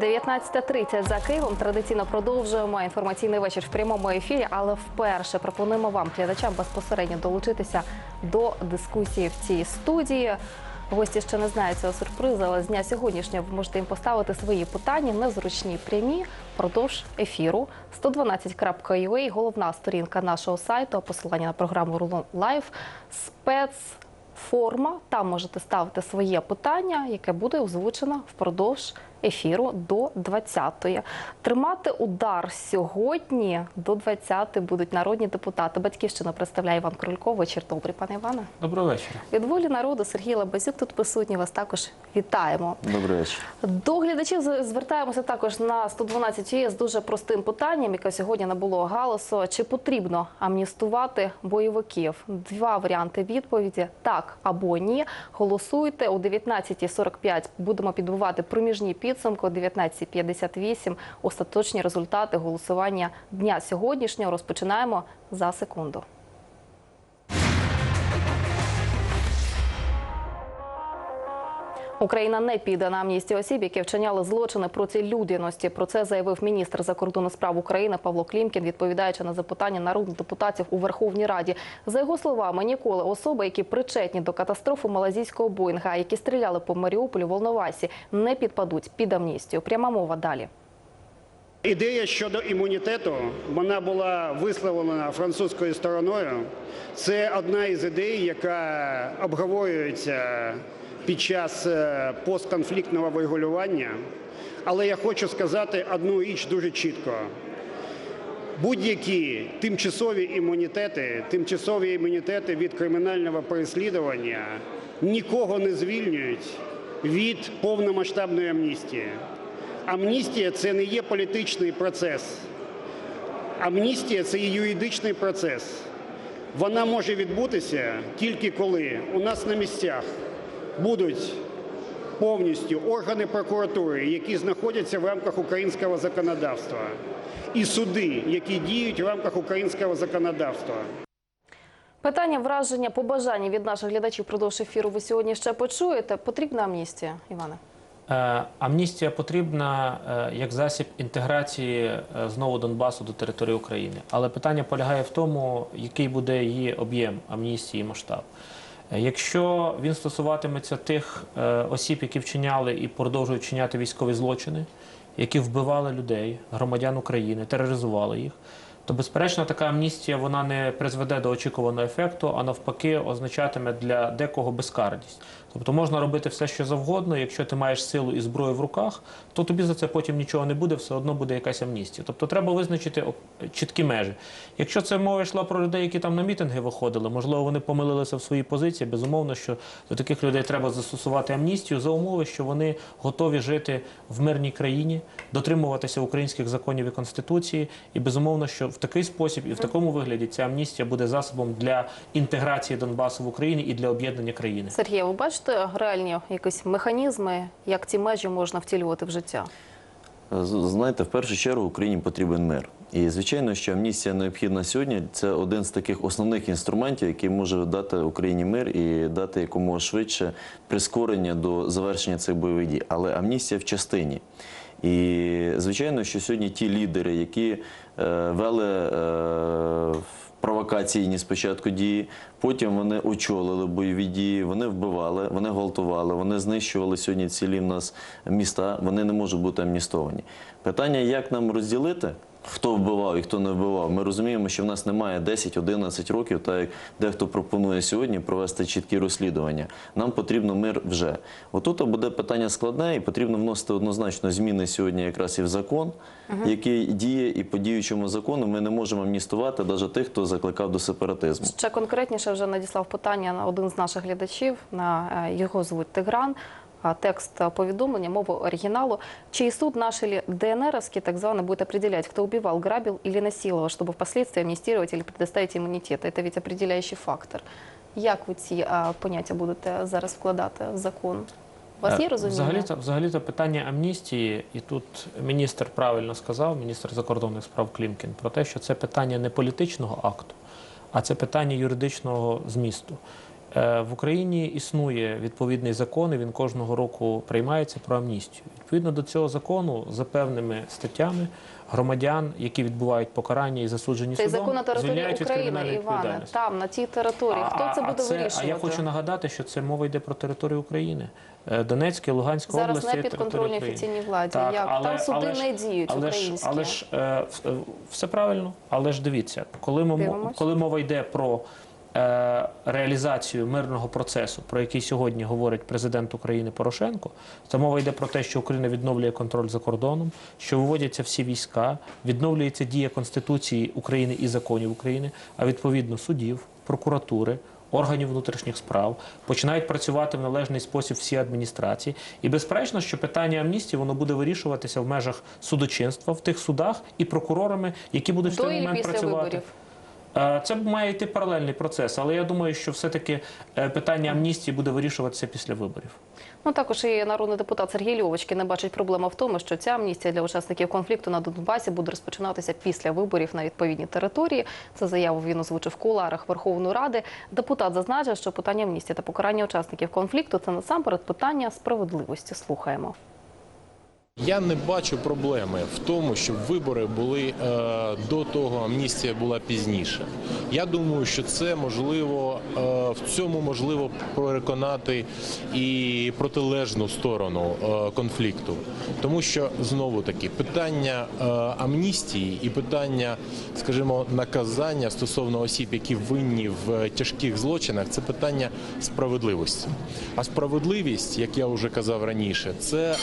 19.30 за Києвом. Традиційно продовжуємо інформаційний вечір в прямому ефірі, але вперше пропонуємо вам, глядачам, безпосередньо долучитися до дискусії в цій студії. Гості ще не знають цього сюрпризу, але з дня сьогоднішнього ви можете їм поставити свої питання незручні прямі впродовж ефіру. 112.ua – головна сторінка нашого сайту, посилання на програму Рулон Лайв, спецформа. Там можете ставити своє питання, яке буде озвучено впродовж ефіру до 20-ї. Тримати удар сьогодні до 20-ї будуть народні депутати. Батьківщина представляє Іван Крулько. Вечір добрий, пане Іване. Доброго вечора. Від волі народу Сергій Лабазюк тут присутній. Вас також вітаємо. Добрий вечір. До глядачів з- звертаємося також на 112 ЄС з дуже простим питанням, яке сьогодні набуло галасу. Чи потрібно амністувати бойовиків? Два варіанти відповіді: так або ні. Голосуйте о 19.45 Будемо підбивати проміжні підсумки. О 19.58 остаточні результати голосування дня сьогоднішнього. Розпочинаємо за секунду. Україна не піде на амністію осіб, які вчиняли злочини проти людяності. Про це заявив міністр закордонних справ України Павло Клімкін, відповідаючи на запитання народних депутатів у Верховній Раді. За його словами, ніколи особи, які причетні до катастрофи малазійського Боїнга, які стріляли по Маріуполю, Волновасі, не підпадуть під амністію. Пряма мова далі. Ідея щодо імунітету вона була висловлена французькою стороною. Це одна із ідей, яка обговорюється під час е, постконфліктного врегулювання. Але я хочу сказати одну річ дуже чітко. Будь-які тимчасові імунітети, тимчасові імунітети від кримінального переслідування нікого не звільнюють від повномасштабної амністії. Амністія це не є політичний процес. Амністія це є юридичний процес. Вона може відбутися тільки коли у нас на місцях будуть повністю органи прокуратури, які знаходяться в рамках українського законодавства, і суди, які діють в рамках українського законодавства. Питання, враження, побажання від наших глядачів продовж ефіру ви сьогодні ще почуєте. Потрібна амністія, Іване? Е, Амністія потрібна е, як засіб інтеграції е, знову Донбасу до території України. Але питання полягає в тому, який буде її об'єм амністії і масштаб. Е, Якщо він стосуватиметься тих е, осіб, які вчиняли і продовжують вчиняти військові злочини, які вбивали людей, громадян України, тероризували їх, то безперечно така амністія вона не призведе до очікуваного ефекту, а навпаки означатиме для декого безкарність. Тобто можна робити все, що завгодно. Якщо ти маєш силу і зброю в руках, то тобі за це потім нічого не буде, все одно буде якась амністія. Тобто треба визначити чіткі межі. Якщо це мова йшла про людей, які там на мітинги виходили, можливо, вони помилилися в своїй позиції. Безумовно, що до таких людей треба застосувати амністію за умови, що вони готові жити в мирній країні, дотримуватися українських законів і конституції, і безумовно, що в такий спосіб і в такому вигляді ця амністія буде засобом для інтеграції Донбасу в Україні і для об'єднання країни. Сергій, ви бачите реальні якісь механізми, як ці межі можна втілювати в життя? Знаєте, в першу чергу Україні потрібен мир. І звичайно, що амністія необхідна сьогодні. Це один з таких основних інструментів, який може дати Україні мир і дати якомога швидше прискорення до завершення цих бойових дій. Але амністія в частині. І звичайно, що сьогодні ті лідери, які е, вели е, провокаційні спочатку дії, потім вони очолили бойові дії, вони вбивали, вони гвалтували, вони знищували сьогодні цілі в нас міста, вони не можуть бути амністовані. Питання, як нам розділити? Хто вбивав і хто не вбивав, ми розуміємо, що в нас немає 10-11 років, так як дехто пропонує сьогодні провести чіткі розслідування. Нам потрібно мир вже. Отут буде питання складне, і потрібно вносити однозначно зміни сьогодні, якраз і в закон, який діє, і по діючому закону ми не можемо амністувати навіть тих, хто закликав до сепаратизму. Ще конкретніше вже надіслав питання на один з наших глядачів. На е, його звуть Тигран А Текст е, повідомлення, мову оригіналу. Чей суд наши ДНРовский, так званый, будет определять, кто убивал, грабил или насиловал, чтобы впоследствии амнистировать или предоставить иммунитет. Это ведь определяющий фактор. Як ви ці е, поняття будете зараз вкладати в закон? У вас є Е, розуміння? Взагалі-то, взагалі-то питання амністії, і тут міністр правильно сказав, міністр закордонних справ Клімкін, про те, що це питання не політичного акту, а це питання юридичного змісту. Е, В Україні існує відповідний закон, і він кожного року приймається про амністію. Відповідно до цього закону, за певними статтями, громадян, які відбувають покарання і засуджені Цей судом, закон на території України, Іване, там, на тій території. Хто це буде а вирішувати? А я хочу нагадати, що це мова йде про територію України. Е, Донецька і Луганська Зараз області. не підконтрольній територія України. офіційній владі. Так, Як? але- Там суди але ж- не діють але ж, українські. але ж е, в- е, все правильно, але ж дивіться, коли, ми, коли мова йде про реалізацію мирного процесу, про який сьогодні говорить президент України Порошенко, то мова йде про те, що Україна відновлює контроль за кордоном, що виводяться всі війська, відновлюється дія Конституції України і законів України, а відповідно судів, прокуратури. Органів внутрішніх справ починають працювати в належний спосіб всі адміністрації, і безперечно, що питання амністії воно буде вирішуватися в межах судочинства в тих судах і прокурорами, які будуть в той момент після працювати. виборів. Е, Це має йти паралельний процес, але я думаю, що все-таки е, питання амністії буде вирішуватися після виборів. Ну також і народний депутат Сергій Льовочки не бачить проблеми в тому, що ця амністія для учасників конфлікту на Донбасі буде розпочинатися після виборів на відповідній території. Це заяву він озвучив в куларах Верховної Ради. Депутат зазначив, що питання амністії та покарання учасників конфлікту це насамперед питання справедливості. Слухаємо. Я не бачу проблеми в тому, щоб вибори були е, до того, амністія була пізніше. Я думаю, що це можливо е, в цьому можливо переконати і протилежну сторону е, конфлікту, тому що знову таки питання амністії і питання, скажімо, наказання стосовно осіб, які винні в тяжких злочинах, це питання справедливості. А справедливість, як я вже казав раніше, це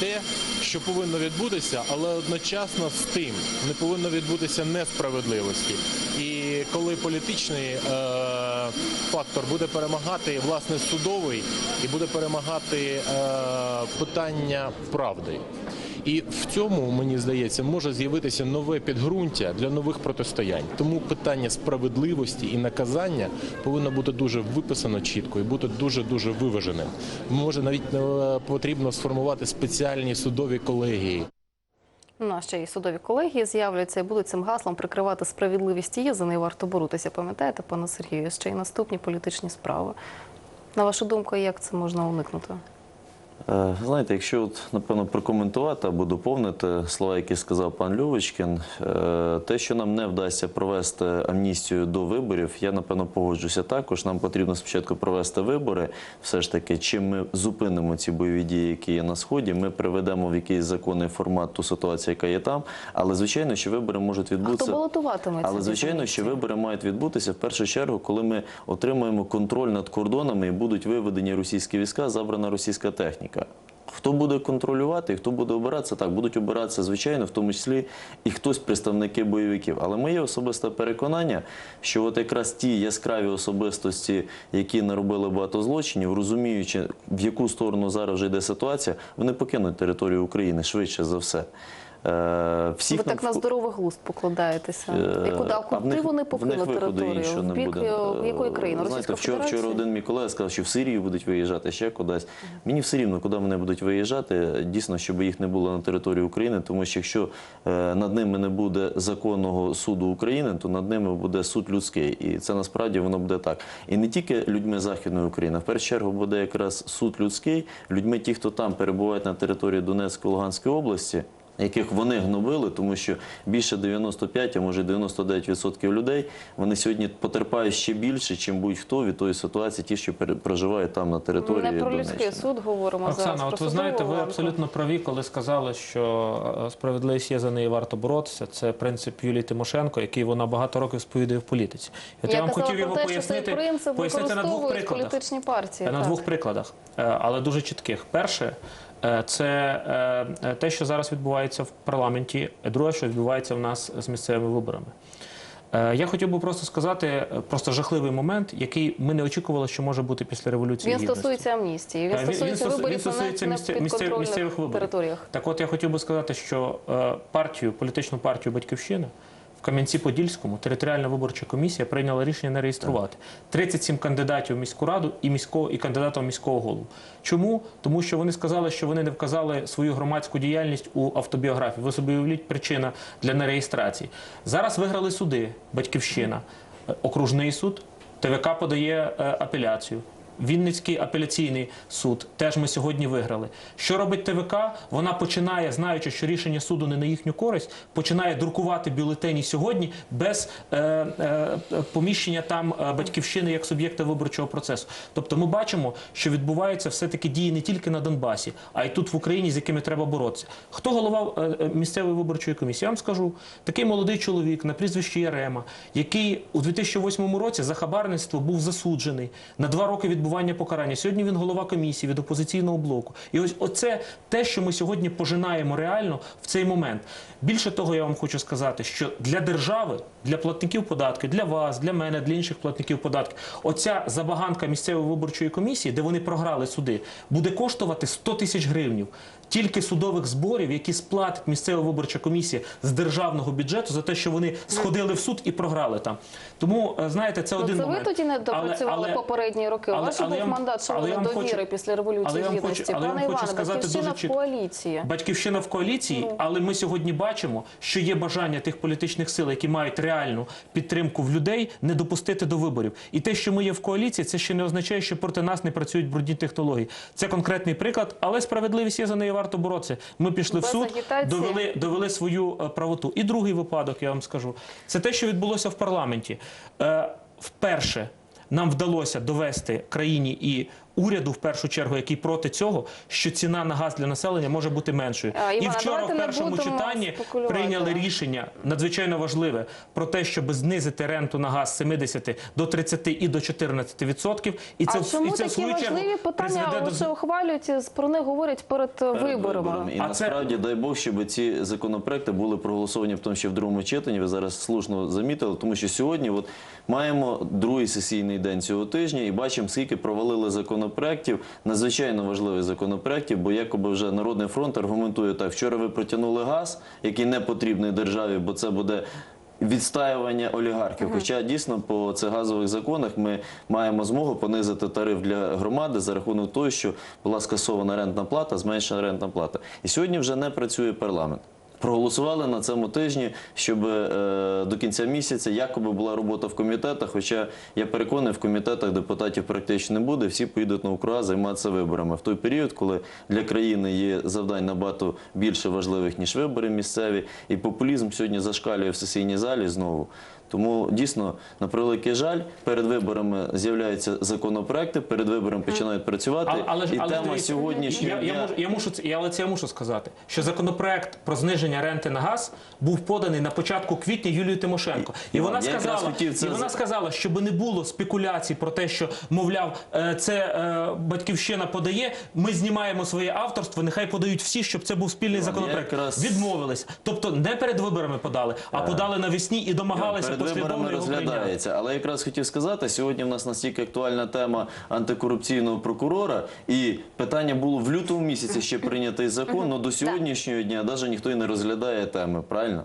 е, що повинно відбутися, але одночасно з тим не повинно відбутися несправедливості. І коли політичний е, фактор буде перемагати власне судовий і буде перемагати е, питання правди. І в цьому мені здається може з'явитися нове підґрунтя для нових протистоянь. Тому питання справедливості і наказання повинно бути дуже виписано чітко і бути дуже дуже виваженим. Може навіть е, потрібно сформувати спеціальні судові колегії. Ну, а ще й судові колегії з'являться і будуть цим гаслом прикривати справедливість її. За неї варто боротися. Пам'ятаєте, пане Сергію, ще й наступні політичні справи. На вашу думку, як це можна уникнути? Е, Знаєте, якщо от, напевно прокоментувати або доповнити слова, які сказав пан Льовочкін, е, те, що нам не вдасться провести амністію до виборів, я напевно погоджуся також. Нам потрібно спочатку провести вибори. Все ж таки, чим ми зупинимо ці бойові дії, які є на сході, ми приведемо в якийсь законний формат ту ситуацію, яка є там. Але звичайно, що вибори можуть А відбутися. хто балотуватиметься? Але звичайно, що вибори мають відбутися в першу чергу, коли ми отримаємо контроль над кордонами і будуть виведені російські війська, забрана російська техніка. Хто буде контролювати хто буде обиратися? Так, будуть обиратися, звичайно, в тому числі і хтось представники бойовиків. Але моє особисте переконання, що от якраз ті яскраві особистості, які наробили багато злочинів, розуміючи, в яку сторону зараз вже йде ситуація, вони покинуть територію України швидше за все. Е, Всіх Ви так на здоровий глузд покладаєтеся. Е, І куди, вони покинуть територію? В бік буде. якої країни? Знаєте, вчора, вчора один мій колега сказав, що в Сирію будуть виїжджати ще кудись. Мені все рівно, куди вони будуть виїжджати, дійсно, щоб їх не було на території України, тому що якщо е, над ними не буде законного суду України, то над ними буде суд людський. І це насправді воно буде так. І не тільки людьми Західної України, в першу чергу буде якраз суд людський, людьми ті, хто там перебувають на території Донецької Луганської області яких вони гнобили, тому що більше 95, а може 99% людей вони сьогодні потерпають ще більше, чим будь-хто від тої ситуації, ті, що проживають там на території Не про людський суд говоримо зараз. Оксана, от ви знаєте, ви абсолютно праві, коли сказали, що е, справедливість є за неї варто боротися. Це принцип Юлії Тимошенко, який вона багато років сповідує в політиці. От Я, я, вам хотів його те, пояснити, на двох прикладах. політичні партії. На так. двох прикладах, е, але дуже чітких. Перше, це е, те, що зараз відбувається в парламенті. Друге, що відбувається в нас з місцевими виборами. Е, Я хотів би просто сказати е, просто жахливий момент, який ми не очікували, що може бути після революції. Він Гідності. стосується амністії. Він Е, він- стосується він виборів він стосується на місцевих виборів. територіях. Так от я хотів би сказати, що е, партію, політичну партію Батьківщина в Кам'янці-Подільському територіальна виборча комісія прийняла рішення не реєструвати 37 кандидатів в міську раду і міського і кандидата в міського голову. Чому? Тому що вони сказали, що вони не вказали свою громадську діяльність у автобіографії. Ви собі уявіть причина для нереєстрації. Зараз виграли суди Батьківщина, е, окружний суд. ТВК подає е, апеляцію. Вінницький апеляційний суд теж ми сьогодні виграли. Що робить ТВК? Вона починає, знаючи, що рішення суду не на їхню користь, починає друкувати бюлетені сьогодні без е, е, поміщення там е, батьківщини як суб'єкта виборчого процесу. Тобто, ми бачимо, що відбуваються все-таки дії не тільки на Донбасі, а й тут в Україні, з якими треба боротися. Хто голова е, е, місцевої виборчої комісії? Я вам скажу, такий молодий чоловік на прізвище Ярема, який у 2008 році за хабарництво був засуджений на два роки відбування покарання. Сьогодні він голова комісії від опозиційного блоку. І ось оце те, що ми сьогодні пожинаємо реально в цей момент. Більше того, я вам хочу сказати, що для держави, для платників податків, для вас, для мене, для інших платників податків, оця забаганка місцевої виборчої комісії, де вони програли суди, буде коштувати 100 тисяч гривнів. Тільки судових зборів, які сплатить місцева виборча комісія з державного бюджету за те, що вони сходили в суд і програли там. Тому е, знаєте, це Ну, один це ви тоді не допрацювали але- попередні роки. У вас але був мандат але вам довіри після революції гідності. але я Пане вам хочу Іване, сказати батьківщина дуже в чітко. коаліції. Батьківщина в коаліції, Ну. але ми сьогодні бачимо, що є бажання тих політичних сил, які мають реальну підтримку в людей, не допустити до виборів. І те, що ми є в коаліції, це ще не означає, що проти нас не працюють брудні технології. Це конкретний приклад, але справедливість є за неї варто боротися. Ми пішли Без в суд, агітації. довели, довели свою е, правоту. І другий випадок, я вам скажу, це те, що відбулося в парламенті. Е, вперше нам вдалося довести країні і уряду, в першу чергу, який проти цього, що ціна на газ для населення може бути меншою. А, і вчора в першому читанні прийняли рішення надзвичайно важливе про те, щоб знизити ренту на газ з 70 до 30 і до 14 відсотків. І це а чому і це такі свою чергу важливі питання призведе до лише ухвалюють, про них говорять перед, перед виборами? І А це- насправді дай Бог, щоб ці законопроекти були проголосовані в тому, що в другому читанні. Ви зараз слушно замітили, тому що сьогодні от маємо другий сесійний день цього тижня і бачимо, скільки провалили законопроектів, надзвичайно важливих законопроектів, бо якоби вже Народний фронт аргументує так: вчора ви протягнули газ, який не потрібний державі, бо це буде. Відстаювання олігархів, хоча дійсно по цих газових законах ми маємо змогу понизити тариф для громади за рахунок того, що була скасована рентна плата, зменшена рентна плата. І сьогодні вже не працює парламент. Проголосували на цьому тижні, щоб е, до кінця місяця якоби була робота в комітетах. Хоча я переконаний, в комітетах депутатів практично не буде. Всі поїдуть на округа займатися виборами в той період, коли для країни є завдань набагато більше важливих ніж вибори місцеві, і популізм сьогодні зашкалює в сесійній залі знову. Тому дійсно, на превеликий жаль, перед виборами з'являються законопроекти, перед виборами починають працювати. А- але ж- і але тема дивіться, сьогоднішнього я, я, дня можу, я мушу це, я, але це я мушу сказати, що законопроект про зниження ренти на газ був поданий на початку квітня Юлією Тимошенко. І, І- вона я якраз сказала, хотів це і вона сказала, щоб не було спекуляцій про те, що мовляв, е, це е, батьківщина подає. Ми знімаємо своє авторство. Нехай подають всі, щоб це був спільний законопроект. якраз- Відмовились, тобто не перед виборами подали, а подали навесні і домагалися перед виборами розглядається. Але якраз хотів сказати, сьогодні в нас настільки актуальна тема антикорупційного прокурора, і питання було в лютому місяці ще прийнятий закон, але до сьогоднішнього дня навіть ніхто і не розглядає теми. Правильно?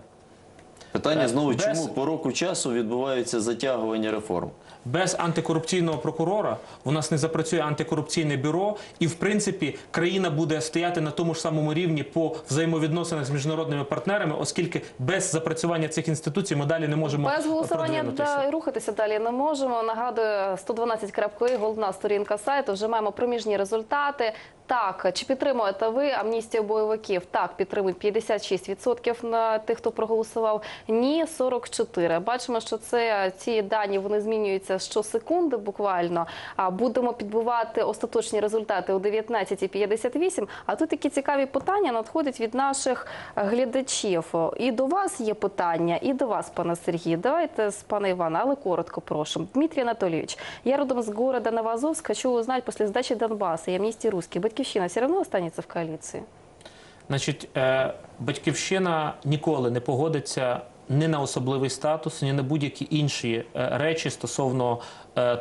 Питання знову, без- чому по року часу відбувається затягування реформ? Без антикорупційного прокурора у нас не запрацює антикорупційне бюро, і в принципі країна буде стояти на тому ж самому рівні по взаємовідносинах з міжнародними партнерами, оскільки без запрацювання цих інституцій ми далі не можемо Без голосування продвинутися. да, рухатися далі не можемо. Нагадую, 112.ua, головна сторінка сайту. Вже маємо проміжні результати. Так, чи підтримуєте ви амністію бойовиків? Так, підтримують 56% на тих, хто проголосував. Ні, 44%. Бачимо, що це ці дані вони змінюються щосекунди буквально. А будемо підбивати остаточні результати о 19.58. А тут такі цікаві питання надходять від наших глядачів. І до вас є питання, і до вас, пане Сергій. Давайте з пана Ивана, але коротко прошу. Дмитрий Анатольевич, я родом с города Новозовск. Хочу узнать, после сдачи Донбасса и амнистии русских, Батьковщина все равно останется в коалиции? Значить, е, батьківщина ніколи не погодиться ні на особливий статус, ні на будь-які інші е, речі стосовно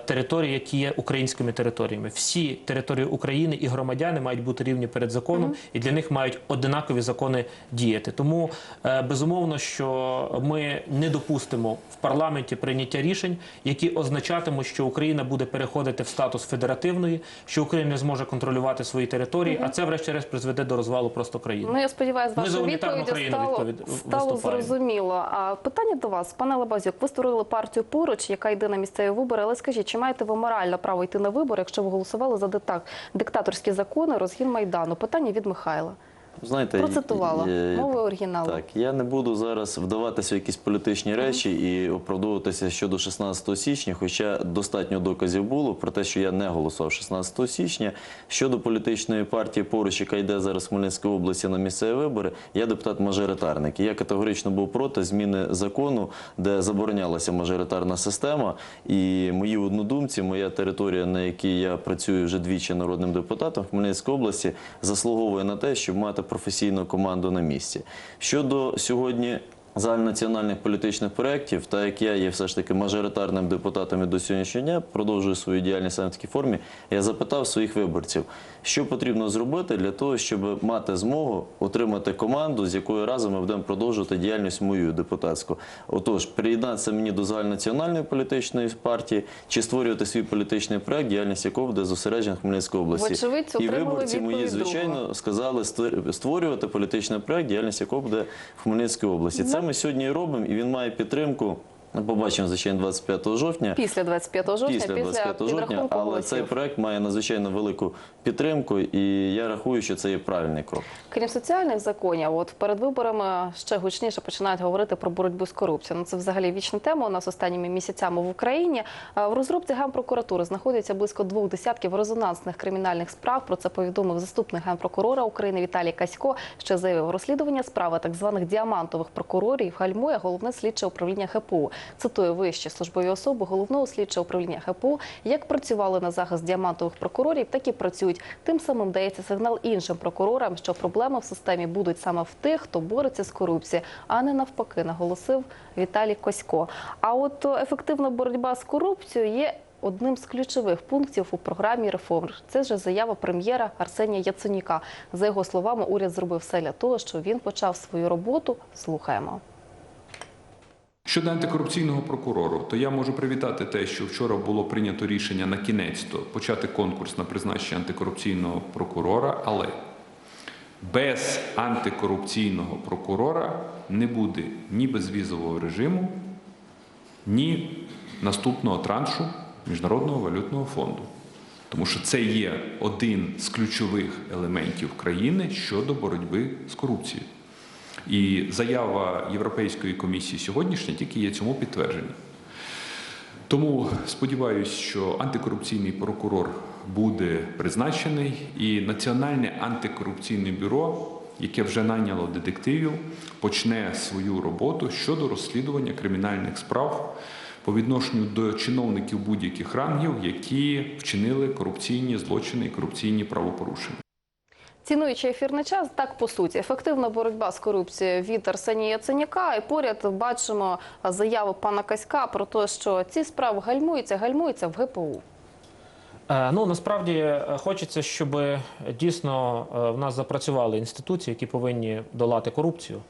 територій, які є українськими територіями. Всі території України і громадяни мають бути рівні перед законом, і для них мають одинакові закони діяти. Тому е, безумовно, що ми не допустимо в парламенті прийняття рішень, які означатимуть, що Україна буде переходити в статус федеративної, що Україна не зможе контролювати свої території, а це, врешті-решт, призведе до розвалу просто країни. Ну, я сподіваюся, унітарну країну стало, відповід- стало виступаємо. зрозуміло. А питання до вас, пане Лабазюк, ви створили партію поруч, яка йде на місцеві вибори. Але скажіть, чи маєте ви моральне право йти на вибори, якщо ви голосували за диктаторські закони, розгін майдану? Питання від Михайла. Знаєте, Процитувала е, мовою оригіналу. Так, я не буду зараз вдаватися в якісь політичні речі і оправдовуватися щодо 16 січня, хоча достатньо доказів було про те, що я не голосував 16 січня. Щодо політичної партії поруч, яка йде зараз в Хмельницькій області на місцеві вибори, я депутат-мажоритарник. І я категорично був проти зміни закону, де заборонялася мажоритарна система. І мої однодумці, моя територія, на якій я працюю вже двічі народним депутатом в Хмельницькій області, заслуговує на те, щоб мати професійну команду на місці. Щодо сьогодні загальнаціональних політичних проєктів, так як я є все ж таки мажоритарним депутатом і до сьогоднішнього дня, продовжую свою діяльність в такій формі, я запитав своїх виборців, що потрібно зробити для того, щоб мати змогу отримати команду, з якою разом ми будемо продовжувати діяльність мою депутатську. Отож, приєднатися мені до загальнонаціональної політичної партії чи створювати свій політичний проект, діяльність якого буде зосереджена в Хмельницькій області. Вочевидь, і виборці мої, звичайно, сказали створ- створювати політичний проект, діяльність якого буде в Хмельницькій області. Це ми сьогодні і робимо, і він має підтримку. Ми Побачимо, звичайно, 25 жовтня. Після 25 жовтня, Після після, 25 жовтня, підрахунку але голосів. цей проект має надзвичайно велику підтримку, і я рахую, що це є правильний крок. Крім соціальних законів, от перед виборами ще гучніше починають говорити про боротьбу з корупцією. Ну це взагалі вічна тема у нас останніми місяцями в Україні. В розробці генпрокуратури знаходиться близько двох десятків резонансних кримінальних справ. Про це повідомив заступник генпрокурора України Віталій Касько. Що заявив розслідування справи так званих діамантових прокурорів гальмує головне слідче управління ГПУ. Цитую вищі службові особи головного слідчого управління ГПУ. Як працювали на захист діамантових прокурорів, так і працюють. Тим самим дається сигнал іншим прокурорам, що проблеми в системі будуть саме в тих, хто бореться з корупцією, а не навпаки, наголосив Віталій Косько. А от ефективна боротьба з корупцією є. Одним з ключових пунктів у програмі реформ це ж заява прем'єра Арсенія Яценюка. За його словами, уряд зробив все для того, щоб він почав свою роботу. Слухаємо. Щодо антикорупційного прокурору, то я можу привітати те, що вчора було прийнято рішення на кінець то почати конкурс на призначення антикорупційного прокурора, але без антикорупційного прокурора не буде ні безвізового режиму, ні наступного траншу Міжнародного валютного фонду. Тому що це є один з ключових елементів країни щодо боротьби з корупцією. І заява Європейської комісії сьогоднішня тільки є цьому підтвердження. Тому сподіваюся, що антикорупційний прокурор буде призначений, і Національне антикорупційне бюро, яке вже найняло детективів, почне свою роботу щодо розслідування кримінальних справ по відношенню до чиновників будь-яких рангів, які вчинили корупційні злочини і корупційні правопорушення. Цінуючи ефірний час, так по суті, ефективна боротьба з корупцією від Арсенія Яценюка. І поряд бачимо заяву пана Каська про те, що ці справи гальмуються, гальмуються в ГПУ. Е, Ну насправді е, хочеться, щоб е, дійсно в нас запрацювали інституції, які повинні долати корупцію.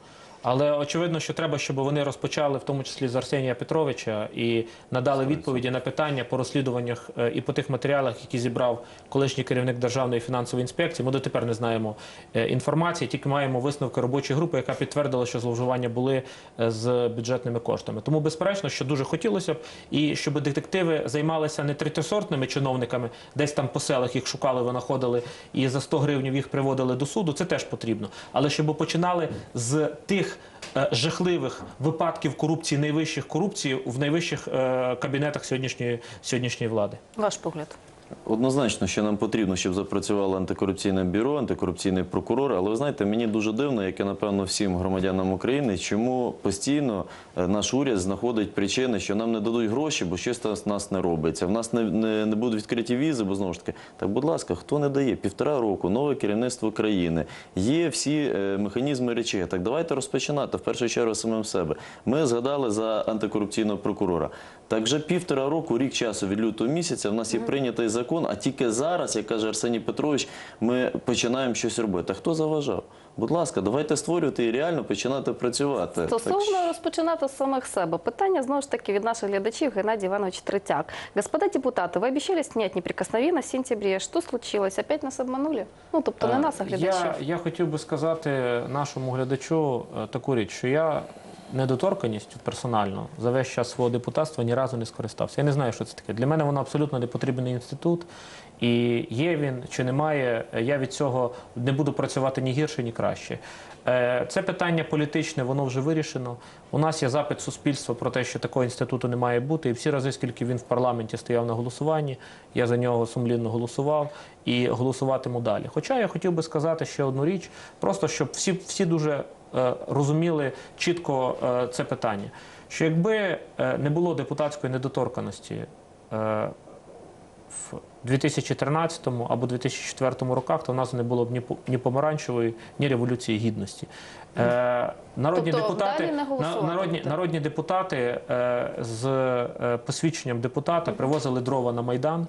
Але очевидно, що треба, щоб вони розпочали, в тому числі з Арсенія Петровича, і надали відповіді на питання по розслідуваннях е, і по тих матеріалах, які зібрав колишній керівник Державної фінансової інспекції. Ми дотепер не знаємо е, інформації, тільки маємо висновки робочої групи, яка підтвердила, що зловживання були е, з бюджетними коштами. Тому, безперечно, що дуже хотілося б, і щоб детективи займалися не третьосортними чиновниками, десь там по селах їх шукали, винаходили і за 100 гривень їх приводили до суду. Це теж потрібно. Але щоб починали з тих е, жахливих випадків корупції, найвищих корупцій в найвищих е, кабінетах сьогоднішньої сьогоднішньої влади. Ваш погляд. Однозначно, що нам потрібно, щоб запрацювало антикорупційне бюро, антикорупційний прокурор. Але ви знаєте, мені дуже дивно, як і напевно всім громадянам України, чому постійно е, наш уряд знаходить причини, що нам не дадуть гроші, бо щось з нас не робиться. В нас не, не, не будуть відкриті візи, бо знову ж таки, так будь ласка, хто не дає півтора року, нове керівництво країни, є всі е, механізми речей. Так давайте розпочинати в першу чергу самим себе. Ми згадали за антикорупційного прокурора. Так вже півтора року, рік часу від лютого місяця в нас є прийнятий закон, а тільки зараз, як каже Арсеній Петрович, ми починаємо щось робити. А хто заважав? Будь ласка, давайте створювати і реально починати працювати. Так розпочинати з самих себе. Питання знову ж таки від наших глядачів Геннадій Иванович Третьяк. Господа депутаты, вы обещали снять неприкосновенность в сентябре. Что случилось? Опять нас обманули? Ну, тобто не Е, нас, а глядачів. Я, я хотів би сказати нашому глядачу е, таку річ, що я недоторканністю персонально за весь час свого депутатства ні разу не скористався. Я не знаю, що це таке. Для мене воно абсолютно непотрібний інститут. І є він чи немає, я від цього не буду працювати ні гірше, ні краще. Е, Це питання політичне, воно вже вирішено. У нас є запит суспільства про те, що такого інституту не має бути. І всі рази, скільки він в парламенті стояв на голосуванні, я за нього сумлінно голосував і голосуватиму далі. Хоча я хотів би сказати ще одну річ, просто щоб всі, всі дуже розуміли чітко е, це питання. Що якби е, не було депутатської недоторканості е, в 2013 або 2004 роках, то в нас не було б ні, по- ні помаранчевої, ні революції гідності. Е, народні Тобто депутати, народні, народні депутати е, з е, посвідченням депутата привозили дрова на майдан.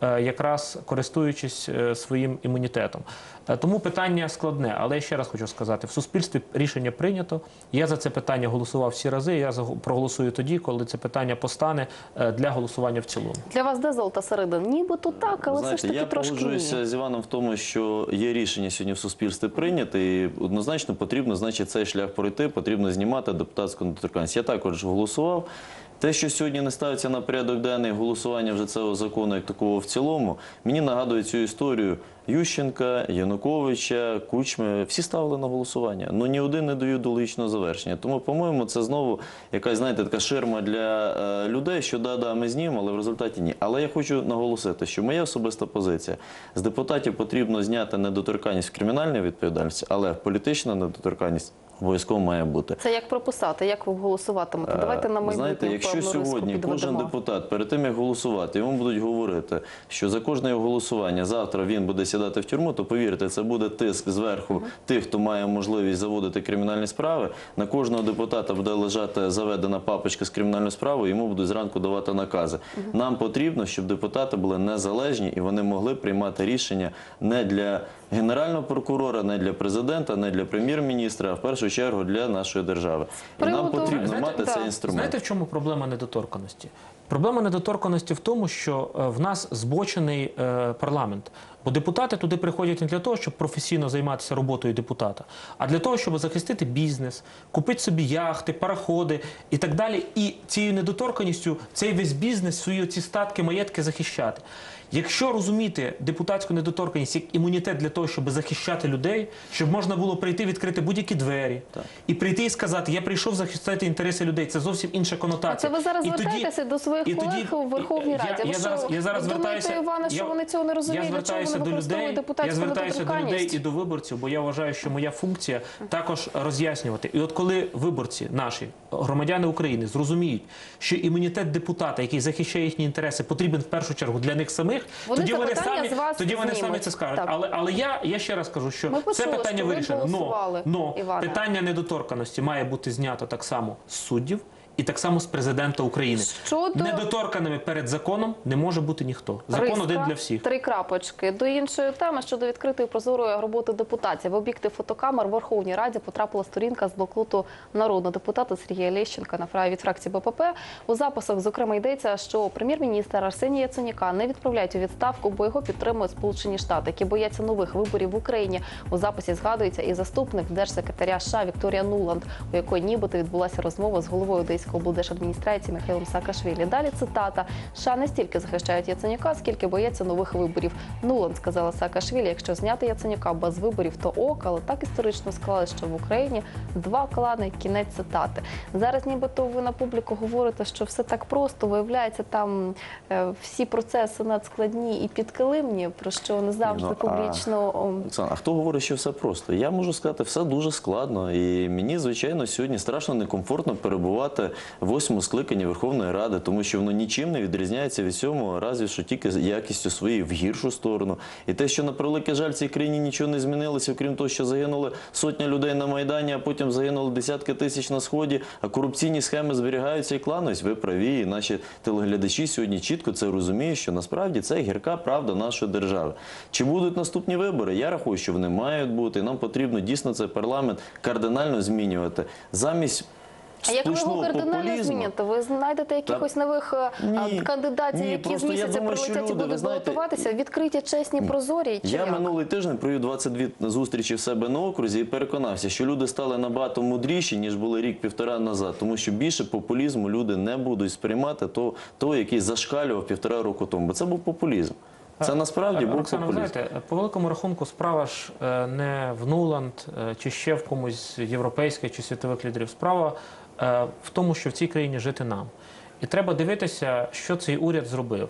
Е, Якраз користуючись е, своїм імунітетом, Е, тому питання складне. Але я ще раз хочу сказати: в суспільстві рішення прийнято. Я за це питання голосував всі рази. Я проголосую тоді, коли це питання постане для голосування в цілому. Для вас де золота середина? Нібито так, але Знаєте, все ж таки я трошки погоджуюся з Іваном в тому, що є рішення сьогодні в суспільстві прийняте, і однозначно потрібно, значить, цей шлях пройти, потрібно знімати депутатську недоторканність. Я також голосував. Те, що сьогодні не ставиться на порядок денний голосування вже цього закону як такого в цілому, мені нагадує цю історію Ющенка, Януковича, Кучми. Всі ставили на голосування. Ну ні один не дають до логічного завершення. Тому, по-моєму, це знову якась, знаєте, така ширма для е, людей, що да-да, ми знімемо, але в результаті ні. Але я хочу наголосити, що моя особиста позиція з депутатів потрібно зняти недоторканність в кримінальній відповідальності, але політична недоторканність обов'язково має бути. Це як прописати, як ви голосуватимете? Давайте на Е, майбутнє Знаєте, якщо сьогодні кожен депутат перед тим як голосувати, йому будуть говорити, що за кожне його голосування завтра він буде сідати в тюрму, то повірте, це буде тиск зверху тих, хто має можливість заводити кримінальні справи. На кожного депутата буде лежати заведена папочка з кримінальною справою, йому будуть зранку давати накази. Нам потрібно, щоб депутати були незалежні і вони могли приймати рішення не для генерального прокурора, не для президента, не для прем'єр-міністра, а в першу чергу для нашої держави. І нам потрібно Знаєте, мати да. цей інструмент. Знаєте, в чому проблема недоторканості? Проблема недоторканості в тому, що е, в нас збочений е, парламент. Бо депутати туди приходять не для того, щоб професійно займатися роботою депутата, а для того, щоб захистити бізнес, купити собі яхти, пароходи і так далі. І цією недоторканістю цей весь бізнес, свої ці статки, маєтки захищати. Якщо розуміти депутатську недоторканність як імунітет для того, щоб захищати людей, щоб можна було прийти відкрити будь-які двері і прийти і сказати, я прийшов захистити інтереси людей, це зовсім інша конотація. А це ви зараз І тоді- звертаєтеся до своїх і колег тоді- у Верховній я- Раді. Ви Я, що, зараз, я зараз думаєте, звертаюся, Іване, що я- вони цього не розуміють, Я чого звертаюся до людей, я звертаюся до людей і до виборців, бо я вважаю, що моя функція також роз'яснювати. І от коли виборці наші, громадяни України, зрозуміють, що імунітет депутата, який захищає їхні інтереси, потрібен в першу чергу для них самих, Вони тоді вони самі тоді вони самі це скажуть. Так. Але але я, я ще раз кажу, що це питання що вирішено. но питання недоторканості має бути знято так само з суддів. І так само з президента України Щодо- недоторканими перед законом не може бути ніхто. Закон Риска, один для всіх. Три крапочки. До іншої теми щодо відкритої прозорої роботи депутатів. В об'єктив фотокамер в Верховній Раді потрапила сторінка з блокноту народного депутата Сергія Лещенка на фра- від фракції БПП. У записах, зокрема, йдеться, що прем'єр-міністр Арсенія Яценюка не відправляють у відставку, бо його підтримують Сполучені Штати, які бояться нових виборів в Україні. У записі згадується і заступник держсекретаря США Вікторія Нуланд, у якої нібито відбулася розмова з головою Одеської облдержадміністрації Михайлом Саакашвілі. Далі цитата: США не стільки захищають Яценюка, скільки бояться нових виборів. Нуланд сказала Саакашвілі, якщо зняти Яценюка без виборів, то ок, але так історично склали, що в Україні два клани. Кінець цитати. Зараз, нібито ви на публіку говорите, що все так просто. Виявляється, там е, всі процеси надскладні і підкилимні, про що не завжди Ну, публічно. Оксана, а хто говорить, що все просто? Я можу сказати, все дуже складно. І мені, звичайно, сьогодні страшно некомфортно перебувати в восьмому скликанні Верховної Ради, тому що воно нічим не відрізняється від сьомого, разві що тільки якістю своєї в гіршу сторону. І те, що на превеликий жаль, в цій країні нічого не змінилося, окрім того, що загинули сотня людей на Майдані, а потім загинули десятки тисяч на сході, а корупційні схеми зберігаються і кланують. Ви праві, і наші телеглядачі сьогодні чітко це розуміють, що насправді це гірка правда нашої держави. Чи будуть наступні вибори? Я рахую, що вони мають бути. Нам потрібно дійсно цей парламент кардинально змінювати. Замість А як ви його кардинально зміните? Ви знайдете якихось нових Ні, кандидатів, ні, які з місяця прилетять і будуть балотуватися? Відкриті, чесні, прозорі? Чи Я як? минулий тиждень провів 22 зустрічі в себе на окрузі і переконався, що люди стали набагато мудріші, ніж були рік-півтора назад, тому що більше популізму люди не будуть сприймати того, того який зашкалював півтора року тому. Бо це був популізм. Це насправді був Оксана, популізм. знаєте, по великому рахунку справа ж е, не в Нуланд е, чи ще в комусь європейських чи світових лідерів. Справа в тому, що в цій країні жити нам. І треба дивитися, що цей уряд зробив.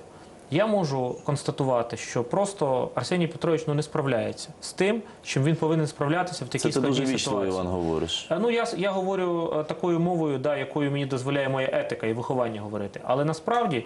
Я можу констатувати, що просто Арсеній Петрович ну, не справляється з тим, чим він повинен справлятися в такій Це ти дуже вічливо, ситуації. Іван, говориш. Е, Ну я я говорю е, такою мовою, да, якою мені дозволяє моя етика і виховання говорити. Але насправді,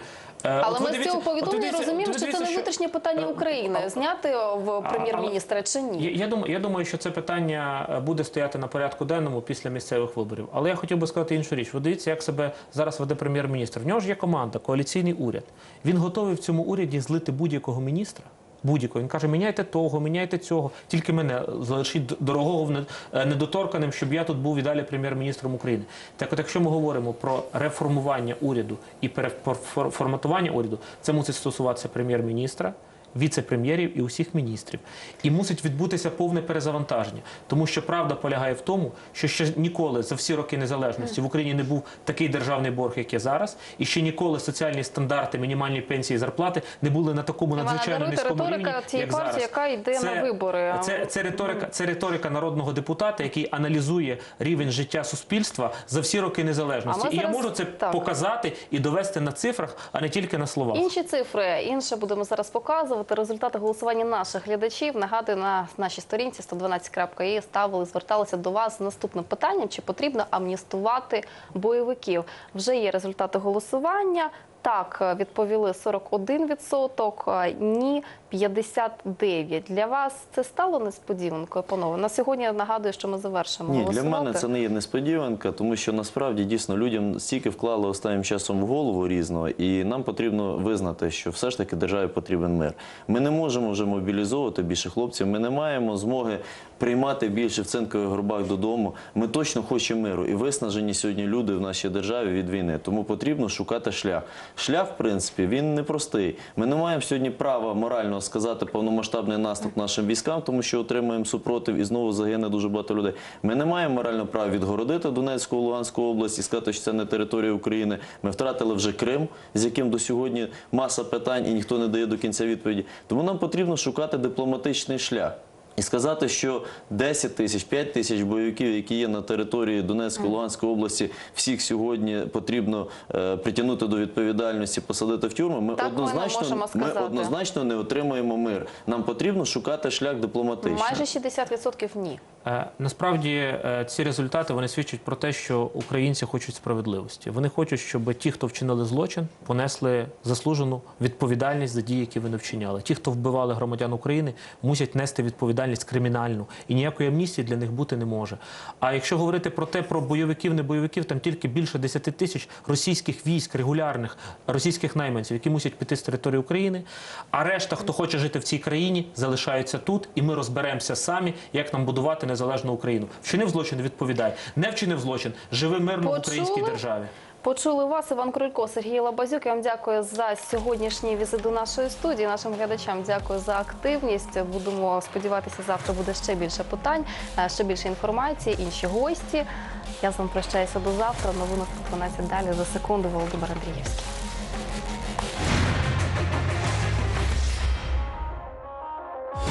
е, Але от ви ми з дивіться- цього от повідомлення дивіться- розуміємо, от що це дивіться, не внутрішнє питання України. а- Зняти в прем'єр-міністра чи ні? я думаю, я думаю, що це питання е, буде стояти на порядку денному після місцевих виборів. Але я хотів би сказати іншу річ. Ви дивіться, як себе зараз веде прем'єр-міністр. В нього ж є команда, коаліційний уряд. Він готовий в цьому уряді злити будь-якого міністра. Будь-якого. Він каже, міняйте того, міняйте цього. Тільки мене залишіть дорогого е, недоторканим, щоб я тут був і далі прем'єр-міністром України. Так от, якщо ми говоримо про реформування уряду і переформатування уряду, це мусить стосуватися прем'єр-міністра, віце-прем'єрів і усіх міністрів. І мусить відбутися повне перезавантаження. Тому що правда полягає в тому, що ще ніколи за всі роки незалежності в Україні не був такий державний борг, як є зараз, і ще ніколи соціальні стандарти, мінімальні пенсії і зарплати не були на такому надзвичайно низькому рівні, як зараз. яка йде на вибори. Це, це, риторика, це риторика народного депутата, який аналізує рівень життя суспільства за всі роки незалежності. І я можу це так. показати і довести на цифрах, а не тільки на словах. Інші цифри, інше будемо зараз показувати. Результати голосування наших глядачів. Нагадую, на нашій сторінці 112.є ставили, зверталися до вас з наступним питанням: чи потрібно амністувати бойовиків? Вже є результати голосування. Так, відповіли 41%, ні 59%. Для вас це стало несподіванкою, панове? На сьогодні я нагадую, що ми завершимо Ні, для мене це не є несподіванка, тому що насправді дійсно людям стільки вклали останнім часом в голову різного, і нам потрібно визнати, що все ж таки державі потрібен мир. Ми не можемо вже мобілізовувати більше хлопців. Ми не маємо змоги приймати більше в цинкових горбах додому. Ми точно хочемо миру і виснажені сьогодні люди в нашій державі від війни. Тому потрібно шукати шлях. Шлях, в принципі, він непростий. Ми не маємо сьогодні права морально сказати повномасштабний наступ нашим військам, тому що отримуємо супротив і знову загине дуже багато людей. Ми не маємо морально права відгородити Донецьку, Луганську область і сказати, що це не територія України. Ми втратили вже Крим, з яким до сьогодні маса питань і ніхто не дає до кінця відповіді. Тому нам потрібно шукати дипломатичний шлях. І сказати, що 10 тисяч, 5 тисяч бойовиків, які є на території Донецької, Луганської області, всіх сьогодні потрібно е, притягнути до відповідальності, посадити в тюрми. Ми Так ми не однозначно можемо ми сказати. однозначно не отримаємо мир. Нам потрібно шукати шлях дипломатичний. Майже 60% ні. Е, Насправді е, ці результати вони свідчать про те, що українці хочуть справедливості. Вони хочуть, щоб ті, хто вчинили злочин, понесли заслужену відповідальність за дії, які вони вчиняли. Ті, хто вбивали громадян України, мусять нести відповідальність кримінальну, і ніякої амністії для них бути не може. А якщо говорити про те, про бойовиків, не бойовиків, там тільки більше 10 тисяч російських військ, регулярних російських найманців, які мусять піти з території України. А решта, хто хоче жити в цій країні, залишаються тут, і ми розберемося самі, як нам будувати незалежну Україну. Вчинив злочин, відповідай. Не вчинив злочин, живи мирно в українській державі. Почули вас, Іван Крулько, Сергій Лабазюк. Я вам дякую за сьогоднішній візит до нашої студії. Нашим глядачам дякую за активність. Будемо сподіватися, завтра буде ще більше питань, е, ще більше інформації, інші гості. Я з вами прощаюся до завтра. Новинок 12 далі за секунду. Володимир Андрієвський.